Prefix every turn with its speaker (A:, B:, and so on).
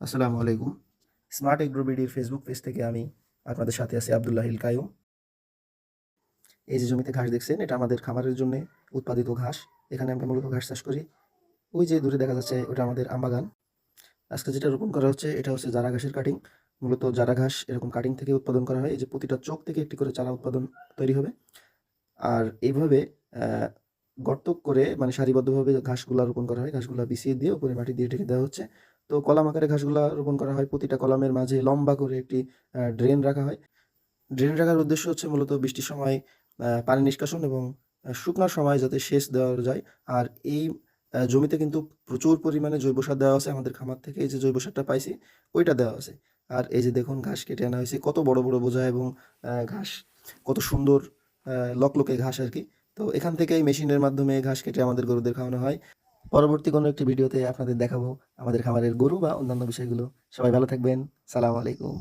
A: আসসালামু আলাইকুম। Smart এগ্রোবিডির Facebook page থেকে আমি আপনাদের সাথে আছি আবদুল্লাহ হিল কায়ুম। এই যে জমিতে ঘাস দেখছেন, এটা আমাদের খামারের জন্য উৎপাদিত ঘাস। এখানে আমরা মূলত ঘাস চাষ করি। ওই যে দূরে দেখা যাচ্ছে, ওটা আমাদের আমবাগান আজকে যেটা রোপণ করা হচ্ছে, এটা হচ্ছে জারা ঘাসের কাটিং মূলত জারা ঘাস এরকম কাটিং থেকে উৎপাদন করা হয়। এই যে প্রতিটা চোখ থেকে একটি করে চারা উৎপাদন তৈরি হবে। আর এইভাবে গর্ত করে মানে সারিবদ্ধভাবে ঘাসগুলা রোপণ করা হয়। ঘাসগুলা বিছিয়ে দিয়ে উপরে মাটি দিয়ে ঢেকে দেওয়া হচ্ছে। তো কলাম আকারে ঘাসগুলা রোপণ করা হয়। প্রতিটা কলামের মাঝে লম্বা করে একটি ড্রেন রাখা হয়। ড্রেন রাখার উদ্দেশ্য হচ্ছে মূলত বৃষ্টির সময় পানি নিষ্কাশন এবং শুকনার সময় যাতে সেচ দেওয়া যায়। আর এই জমিতে কিন্তু প্রচুর পরিমাণে জৈব সার দেওয়া আছে। আমাদের খামার থেকে এই যে জৈব সারটা পাইছি, ওইটা দেওয়া আছে। আর এই যে দেখুন ঘাস কেটে আনা হয়েছে, কত বড় বড় বোঝা এবং ঘাস কত সুন্দর লকলকে ঘাস আর কি। তো এখান থেকে মেশিনের মাধ্যমে ঘাস কেটে আমাদের গরুদের খাওয়ানো হয়। পরবর্তী কোনো একটি ভিডিওতে আপনাদের দেখাবো আমাদের খামারের গরু বা অন্যান্য বিষয়গুলো। সবাই ভালো থাকবেন। সালাম আলাইকুম।